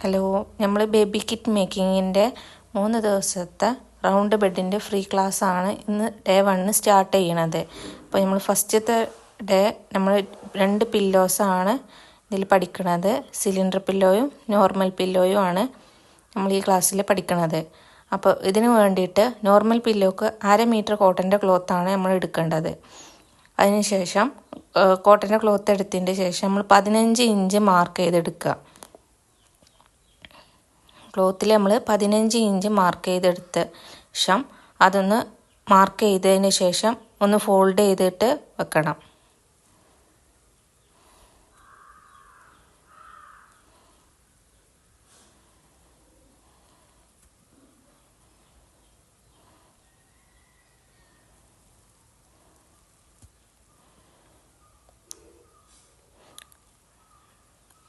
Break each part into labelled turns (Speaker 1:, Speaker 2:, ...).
Speaker 1: Hello നമ്മൾ baby kit മേക്കിങ്ങിന്റെ മൂന്ന് ദിവസത്തെ റൗണ്ട് ബെഡിന്റെ ഫ്രീ ക്ലാസ് ആണ് ഇന്ന് ഡേ വണ്ണ് സ്റ്റാർട്ട് ചെയ്യണത്. അപ്പോൾ നമ്മൾ ഫസ്റ്റത്തെ ഡേ നമ്മൾ രണ്ട് പില്ലോസാണ് ഇതിൽ പഠിക്കണത്. സിലിണ്ടർ പില്ലോയും നോർമൽ പില്ലോയും ആണ് നമ്മൾ ഈ ക്ലാസ്സിൽ പഠിക്കണത്. അപ്പോൾ ഇതിന് വേണ്ടിയിട്ട് നോർമൽ പില്ലോക്ക് അര മീറ്റർ കോട്ടന്റെ ക്ലോത്താണ് നമ്മൾ എടുക്കേണ്ടത്. അതിനുശേഷം കോട്ടന്റെ ക്ലോത്ത് എടുത്തതിന്റെ ശേഷം നമ്മൾ പതിനഞ്ച് ഇഞ്ച് മാർക്ക് ചെയ്തെടുക്കുക. ക്ലോത്തിൽ നമ്മൾ പതിനഞ്ച് ഇഞ്ച് മാർക്ക് ചെയ്തെടുത്ത ശേഷം അതൊന്ന് മാർക്ക് ചെയ്തതിന് ശേഷം ഒന്ന് ഫോൾഡ് ചെയ്തിട്ട് വെക്കണം.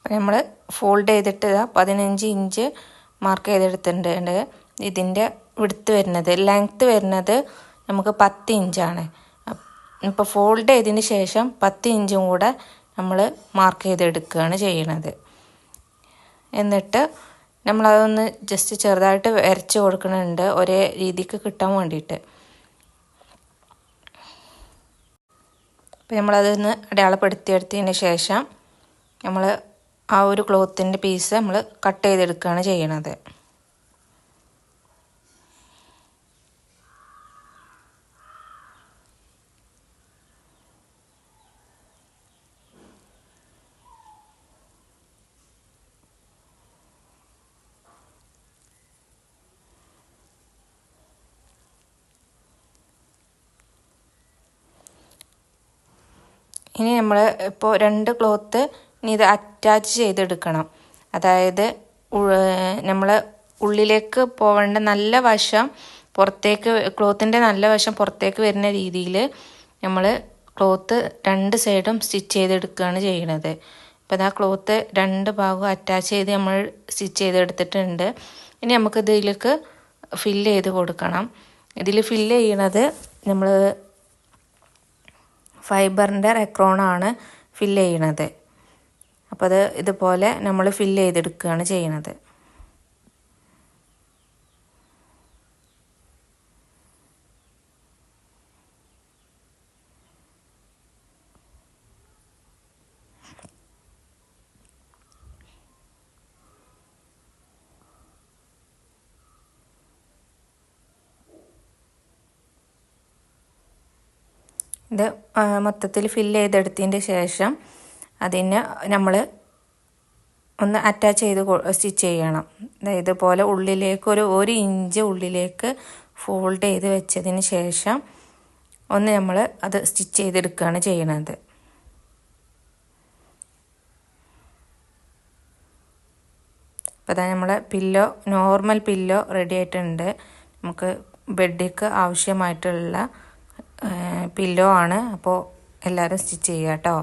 Speaker 1: നമ്മൾ ഫോൾഡ് ചെയ്തിട്ട് പതിനഞ്ച് ഇഞ്ച് മാർക്ക് ചെയ്തെടുത്തിട്ടുണ്ട്. ഇതിന്റെ വിടുത്ത് വരുന്നത് ലെങ്ത്ത് വരുന്നത് നമുക്ക് പത്ത് ഇഞ്ചാണ് ഇപ്പോൾ ഫോൾഡ് ചെയ്തതിന് ശേഷം പത്ത് ഇഞ്ചും കൂടെ നമ്മൾ മാർക്ക് ചെയ്തെടുക്കുകയാണ് ചെയ്യണത് എന്നിട്ട് നമ്മളതൊന്ന് ജസ്റ്റ് ചെറുതായിട്ട് വരച്ച് കൊടുക്കുന്നുണ്ട് ഒരേ രീതിക്ക് കിട്ടാൻ വേണ്ടിയിട്ട്. അപ്പോൾ നമ്മളതൊന്ന് അടയാളപ്പെടുത്തിയെടുത്തതിന് ശേഷം നമ്മൾ ആ ഒരു ക്ലോത്തിന്റെ പീസ് നമ്മൾ കട്ട് ചെയ്തെടുക്കുകയാണ് ചെയ്യണത്. ഇനി നമ്മൾ ഇപ്പോൾ രണ്ട് ക്ലോത്ത് ഇനി ഇത് അറ്റാച്ച് ചെയ്തെടുക്കണം. അതായത് നമ്മൾ ഉള്ളിലേക്ക് പോവേണ്ട നല്ല വശം പുറത്തേക്ക് ക്ലോത്തിന്റെ നല്ല വശം പുറത്തേക്ക് വരുന്ന രീതിയിൽ നമ്മൾ ക്ലോത്ത് രണ്ട് സൈഡും സ്റ്റിച്ച് ചെയ്തെടുക്കുകയാണ് ചെയ്യണത്. അപ്പോൾ ആ ക്ലോത്ത് രണ്ട് ഭാഗവും അറ്റാച്ച് ചെയ്ത് നമ്മൾ സ്റ്റിച്ച് ചെയ്തെടുത്തിട്ടുണ്ട്. ഇനി നമുക്ക് ഇതിലേക്ക് ഫില്ല് ചെയ്ത് കൊടുക്കണം. ഇതിൽ ഫില്ല് ചെയ്യണത് നമ്മൾ ഫൈബറിന്റെ റെക്രോണാണ് ഫില്ല് ചെയ്യണത്. അപ്പോൾ അത് ഇതുപോലെ നമ്മൾ ഫില്ല് ചെയ്തെടുക്കുകയാണ് ചെയ്യുന്നത് ഇത് മൊത്തത്തിൽ ഫില്ല് ചെയ്തെടുത്തതിന്റെ ശേഷം അതിന് നമ്മൾ ഒന്ന് അറ്റാച്ച് ചെയ്ത് സ്റ്റിച്ച് ചെയ്യണം. അതായത് ഇതുപോലെ ഉള്ളിലേക്ക് ഒരു ഒരു ഇഞ്ച് ഉള്ളിലേക്ക് ഫോൾഡ് ചെയ്ത് വെച്ചതിന് ശേഷം ഒന്ന് നമ്മൾ അത് സ്റ്റിച്ച് ചെയ്തെടുക്കുകയാണ് ചെയ്യണത്. അപ്പോൾ അതാ നമ്മളെ പില്ലോ നോർമൽ പില്ലോ റെഡി ആയിട്ടുണ്ട്. നമുക്ക് ബെഡിക്ക് ആവശ്യമായിട്ടുള്ള പില്ലോ ആണ്. അപ്പോൾ എല്ലാവരും സ്റ്റിച്ച് ചെയ്യുക കേട്ടോ